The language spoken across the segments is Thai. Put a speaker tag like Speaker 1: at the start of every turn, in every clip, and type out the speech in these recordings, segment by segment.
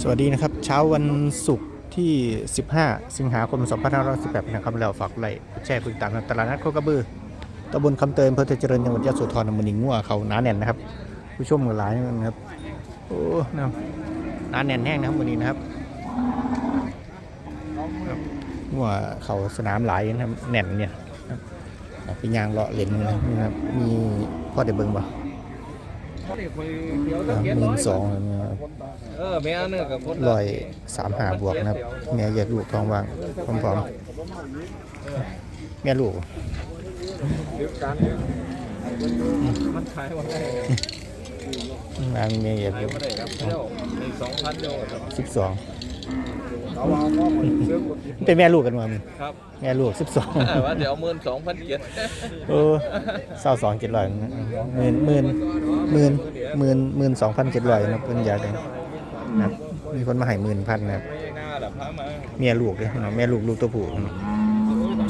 Speaker 1: สวัสดีนะครับ เช้าวันศุกร์ที่ 15 สิงหาคม 2518 นะครับเราฝากไลค์แชร์กดติดตามตลาดนัดโคกระบือตำบลคำเตยอำเภอเทพเจริญจังหวัดยะโสธรอำเภอหนิงงัวเขาหนาแน่นนะครับ ผู้ชมกันหลายนะครับโอ้นะหนาแน่นแห้งนะครับวันนี้นะครับครับงัวเขาสนามหลายนะครับแน่นเนี่ยครับเป็นยางเลาะเหรียญนะครับมีพ่อได้เบิ่งบ่หมื่นสองนะครับ
Speaker 2: เออแม่เนื้อกับคน
Speaker 1: ร้อยสามหาบวกนะครับ แม่แยกลูกท้องว่างพร้อมๆแม่ลูก
Speaker 2: มันขายว่าได้
Speaker 1: นางแม่แยก
Speaker 2: ขาย
Speaker 1: ลูก
Speaker 2: ว่าได้ครับเดียวมีสองพันเดียวครับ
Speaker 1: สิบสองเป็นแม่ลูกกันมา
Speaker 2: ครับ
Speaker 1: แม่ลูกสิบสอง
Speaker 2: แต่ว่าเดี๋ยวหมื่นสองพันเจ็ด
Speaker 1: โอ้เศร้าสองเจ็ดร้อยหมื่นหมื่นหมื่น หมื่นหมื่นสองพันเจ็ดร้อยนะเป็นยาเลยนะครับมีคนมาให้หมื่นพันนะครับ
Speaker 2: ไม่น่าหรอกพามา
Speaker 1: แม่ลูกเลยนะแม่ลูกลูกตัวผู้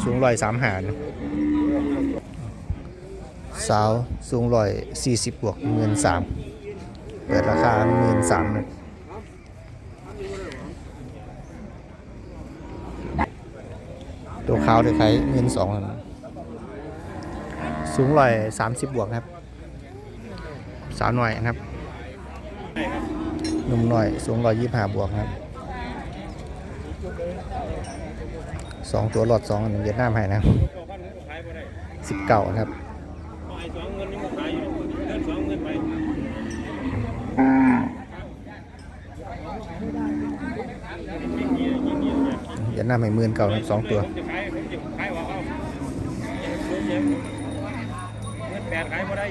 Speaker 1: สูงร้อยสามหานสาวสูงร้อยสี่สิบบวกเงินสามเปิดราคาหมื่นสามนะตัวขาวเดี๋ยวขายเงินสองนะสูงร้อยสามสิบบวกครับ สาวหน่อยนะครับหนุ่มหน่อยสูงร้อยยี่สิบห้าบวกครับสองตัวหลอดสองอันเวียดนามให้นะสิบเก้านะครับเวียดนามให้หมื่นเก่าสองตัวขายบ่ได้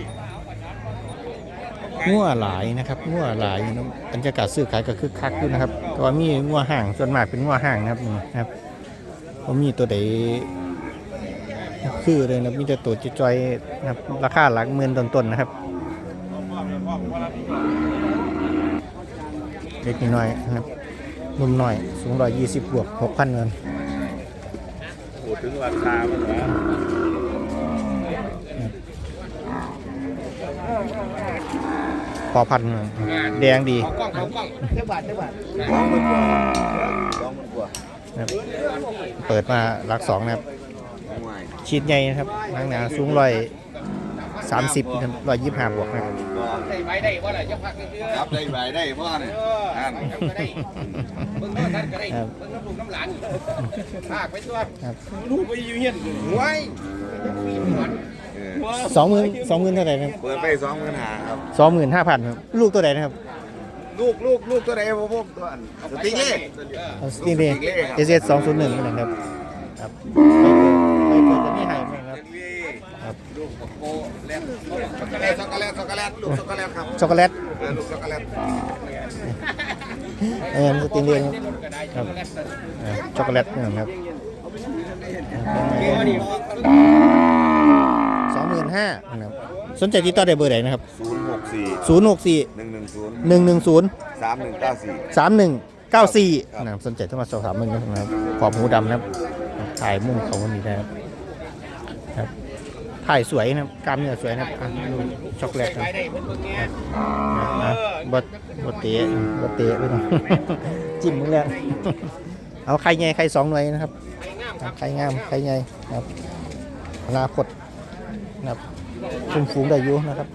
Speaker 1: งัวหลายนะครับงัวหลายนะบรรยากาศซื้อขายก็คึกคักอยู่นะครับแต่ว่ามีงัวห่างส่วนมากเป็นงัวห่างนะครับนี่ครับผมมีตัวใดคือเลยนะมีแต่ตัวจอยนะครับราคาหลักหมื่นต้นๆนะครับเล็กน้อยนะครับหนุ่มหน้อยสูงร้อยยี่สิบบวกหกพันเงิน
Speaker 2: พูดถึงราคามันว่
Speaker 1: พอพันเงินแดงดี
Speaker 2: กล้องเขากล้องเท่าบาทเท่าบาท
Speaker 1: นะครับเปิดมาหลักสองนะครับชีดใหญ่นะครับนางหนาสูงร้อยสามสิบร้อยยี่สิบห้าบวกนะครับ
Speaker 2: ได้ใบได้ว่าอะไรจะพักเรื่อย
Speaker 3: ครับได้ใบได้พ่อเนี่ย
Speaker 2: ๆนั่นก็ได้เบิ่งน้ำก็ได้
Speaker 1: ครับ
Speaker 2: เบิ่งน้ำลูกน้ำหลานภาคไปตัว
Speaker 1: ครับ
Speaker 2: ลูกไปอยู่เฮียนไว้
Speaker 1: สองหมื่นสองหมื่นเท่าไหร่นะครับ
Speaker 3: เปิดไปสองหมื่นหาครับ
Speaker 1: สองหมื่นห้าพันครับ ลูกตัวไหนนะครับ
Speaker 3: ลูกลูกลูกตัวไหนพ่อพวกตัวอันสติ๊กเล่
Speaker 1: นี่นี่เอเสองศูนย์หนึ่งนะครับครับไปเกิดจะนี่หายไหมครับ ครับ
Speaker 3: ลูกโกเล่นช็อกโกแลตช็อกโกแลตช็อกโกแลตลูกช็อกโกแลตครับ
Speaker 1: ช็อกโกแลต
Speaker 3: เออลูกช็อกโกแลต
Speaker 1: เออสตินเรียนครับเออช็อกโกแลตนะครับสอง หมื่นห้านะครับสนใจที่ต่อได้เบอร์ไหนนะครับ
Speaker 3: ศูนย์หกสี่
Speaker 1: ศูนย์หกสี่
Speaker 3: หนึ่งหนึ่งศูนย์
Speaker 1: หนึ่งหนึ่งศูนย์
Speaker 3: สามหนึ่งเก้าสี่
Speaker 1: สามหนึ่งเก้าสี่นะครับสนใจต้องมาสอบถามมึงนะครับขอบหูดำนะครับถ่ายมุมของคนนี้นะครับครับถ่ายสวยนะครับกล้ามเนื้อสวยนะครับอะดูช็อกโกแลตนะครับอะบดบดเตะบดเตะไปหน่อย จิ้มมึงแล้ว เอาไข่ไงไข่สองหน่วยนะครับอะไข่งามไข่ไงครับอนาคต นะครับชุ่มฟูงได้อยู่นะครับ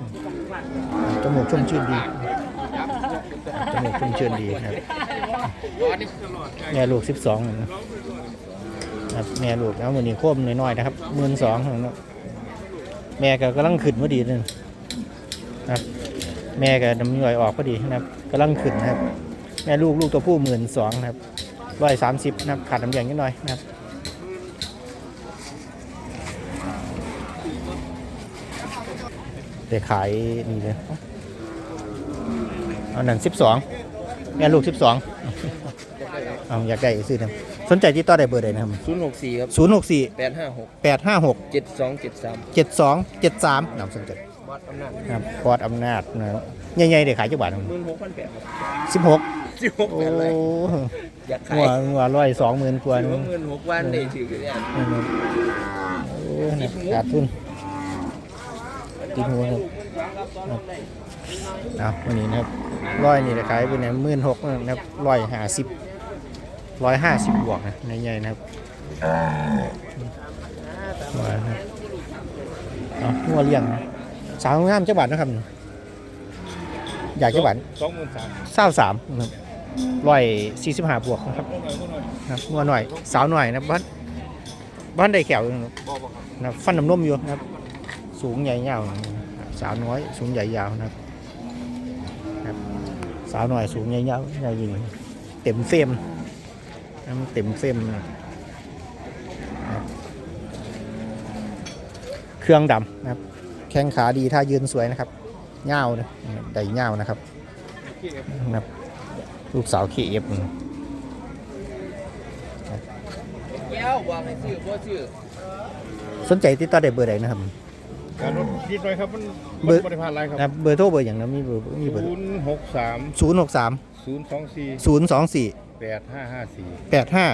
Speaker 1: จมูกชุ่มชื่นดีจมูกชุ่มชื่นดีนะครับแม่ลูกสิบสองนะครับแม่ลูกแล้วมือนี้โค้มน้อยๆนะครับหมื่นสองแม่ก็กำลังขึ้นพอดีเลยนะครับแม่ก็น้ำย่อยออกพอดีนะครับกำลังขึ้นนะครับ แม่ลูกลูกตัวผู้หมื่นสองนะครับร้อยสามสิบนะครับขาดน้ำแข็งนิดหน่อยนะครับ เดี๋ยวขายนี่เลยเอาหนังสิบสองแม่ลูกสิบสองเอาอยากได้ซื้อนะสนใจที่ต่อได้เบอร์ใดนะครับ
Speaker 2: ศูนย์หกสี่ครับ
Speaker 1: ศูนย์หกสี่
Speaker 2: แปดห้าหก
Speaker 1: แปดห้าหก
Speaker 2: เจ็ดสองเจ็ดสาม
Speaker 1: เจ็ดสองเจ็ดสามนำสนใจ
Speaker 2: วัดอำนาจ
Speaker 1: นะครับพอดอำนาจนะครับใหญ่ๆเดี๋ยวขายจังหวัด
Speaker 2: หมื่นหกพันแปดครับ
Speaker 1: สิบหก
Speaker 2: สิบหก
Speaker 1: โอ้
Speaker 2: แปดเลยอยากขา
Speaker 1: หัวยหัวร้อยสองหมื่นกว่า
Speaker 2: ถือ
Speaker 1: นึ
Speaker 2: ว่างหมื่นหกวันได้ถือกันเนี่ย
Speaker 1: โอ้ยขาดทุน ติดหัวครับครับเอาวันนี้นะครับร้อยนี่จะขายเป็นหมื่นหกนะครับร้อยห้าสิบร้อยห้าสิบบวกนะในใหญ่ๆนะครับว่านะครับเอาหัวเลี้ยงนะสาวงามเจ้าบาทนะครับอยากเจ้าบาท
Speaker 2: สองหมื่นสาม
Speaker 1: เศร้าสามนะครับร้อยสี่สิบห้าบวกนะครับนะครับงัวหน่อยสาวหน่อยนะครับบ้านบ้านได้แขวอยู่นะครับนะครับฟันน้ำนมอยู่นะครับ สูงใหญ่ยาวนะครับสาวน้อยสูงใหญ่ยาวนะครับครับ สาวหน่อยสูงใหญ่ยาวใหญ่ยิงเต็มเฟรมนะครับเต็มเฟรมนะครับเครื่องดำนะครับ แข้งขาดีท่ายืนสวยนะครับเง่าวนะได้เง่าวนะครับนะครับ ลูกสาวเคเอฟ
Speaker 3: แก้วว่าไม่ซื้อบ่ซื้อ
Speaker 1: สนใจติดต่อได้เบอร์ใดนะครับ
Speaker 2: การรถยิบเลยครับ มัน
Speaker 1: เบอร์
Speaker 2: บริพารอะไรครับ
Speaker 1: นะครับเบอร์โทรเบอร์อย่างนั้นมีเบอร์มีเบอร์
Speaker 2: ศูนย์หกสาม
Speaker 1: ศูนย์หกสาม
Speaker 2: ศูนย์สองสี่
Speaker 1: ศูนย์สองสี่
Speaker 2: แปดห้าห้าสี่
Speaker 1: แปดห้า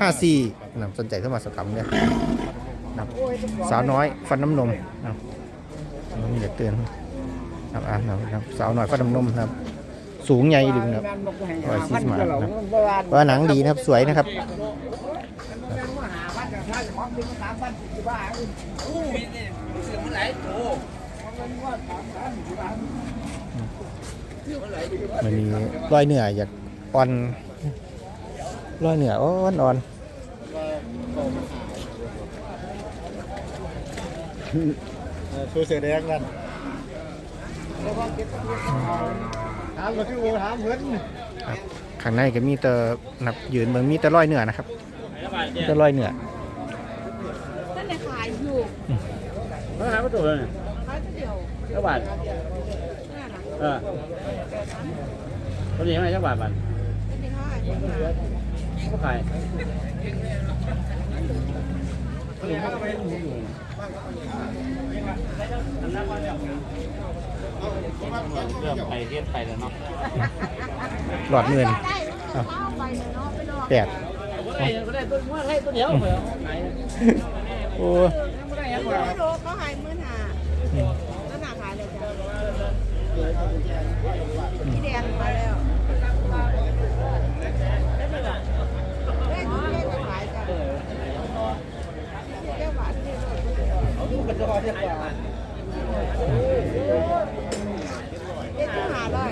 Speaker 1: ห้าสี่นะครับสนใจเข้ามาสอบถามเนี่ยนะครับสาวน้อยฟันน้ำนมนะครับนี่เด็กเตือนนะครับอ่านะครับสาวน้อยฟันน้ำนมนะครับ สูงใหญ่ดึงนะครับ ร้อยสี่สิบห้านะครับ ว่าหนังดีนะครับสวยนะครับ
Speaker 3: ซื้อมัน หลายโต
Speaker 1: มันมีร้อยเหนืออยากอ่อนร้อยเหนืออ่อนอ่อน
Speaker 2: ช่วยเสียแดงกันถามก็คือโอถามเพิ่น
Speaker 1: ครับข้างในก็มีแต่นับยืนเมืองมีแต่ร้อยเหนือนะครับมีแต่ร้อยเหนือ
Speaker 4: นั่นเลยขายอยู่
Speaker 5: เท่าไหร่ประตูเลยเนี่ย
Speaker 4: ขายเดียว
Speaker 5: เท่าบาท
Speaker 4: นั่นน่ะ
Speaker 5: เออตัวนี้เท่าไหร่เท่าบาทบาท
Speaker 4: ไม่ได้ขายไม่ขาย
Speaker 5: ก็ขาย
Speaker 2: เริ่มไปเรียนไปแล้วเนาะ
Speaker 1: หลอดเงิน
Speaker 4: ได้เอาไปเลยเนาะไปรอ
Speaker 1: แปด
Speaker 5: ก็ได้ ก็ได้ตัวเมื่อไรตัวเดียวเหรอขาย
Speaker 1: โอ้
Speaker 5: ไม่ได้
Speaker 4: ไม่
Speaker 5: ยังไง
Speaker 4: รู้เขาขายมื่นหาแล้วหนาขายเลยจ้ะพี่แดงมาแล้วได้ทุเรียนขายจ้ะแก้วหวานที่เลยเด็ดที่หาเลย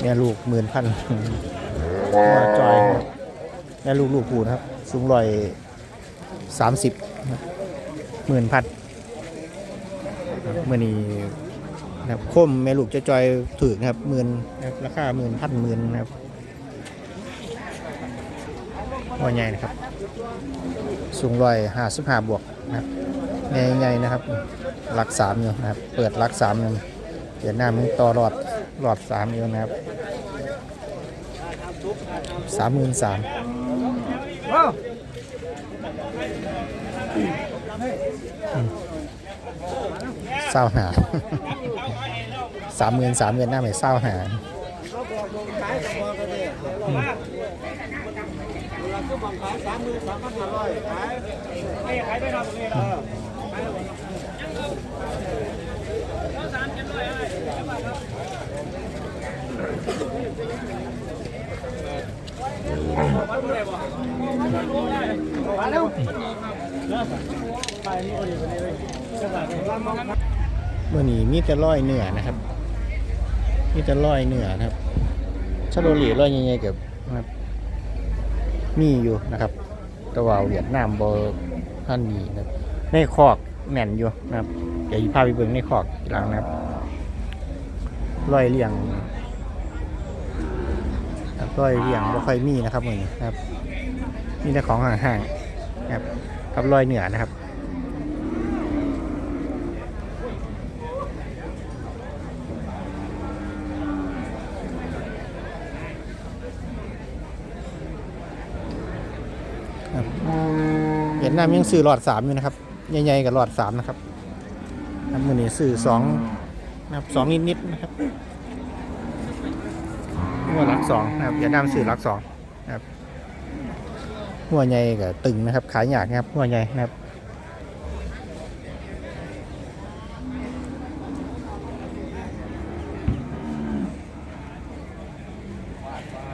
Speaker 1: แม่ลูกหมื่นพันว่าจอย แม่ลูกลูกผูนะครับ สูงร้อยสามสิบหมื่นพันเมื่อนี้นะครับคมแม่ลูกจะจอยถือนะครับหมื่นนะครับราคาหมื่นพันหมื่นนะครับว่าใหญ่นะครับ สูงร้อยห้าสิบห้าบวกนะครับใหญ่ๆนะครับหลักสามอยู่นะครับ เปิดหลักสามอยู่เดี๋ยวหน้ามึงต่อรอดรอดสามอยู่นะครับ สามหมื่นสามเศร้าหาสามหมื่นสามเงินหน้าไม่เศร้าหา เมื่อนี้มีแต่ร้อยเหนือนะครับ มีแต่ร้อยเหนือนะครับชาโลลีร้อยใหญ่ๆเกับนะครับมีอยู่นะครับตะวาเวียดนามบอท่านมีนะในคอกแน่นอยู่นะครับ เดี๋ยวพาไปเบิ่งในคอกทีหลังนะครับร้อยเลี่ยง รับร้อยเลี่ยงบ่ค่อยมีนะครับมือนี้นะครับมีแต่ของห่างๆนะครับกับร้อยเหนือนะครับเวียดนามยังซื้อหลอดสามอยู่นะครับใหญ่ๆกับหลอดสามนะครับครับมือนี้ซื้อสองนะครับสองนิดๆนะครับ หัวหลักสองนะครับเวียดนามสื่อลักสองนะครับหัวใหญ่กับตึงนะครับขายยากนะครับหัวใหญ่นะครับ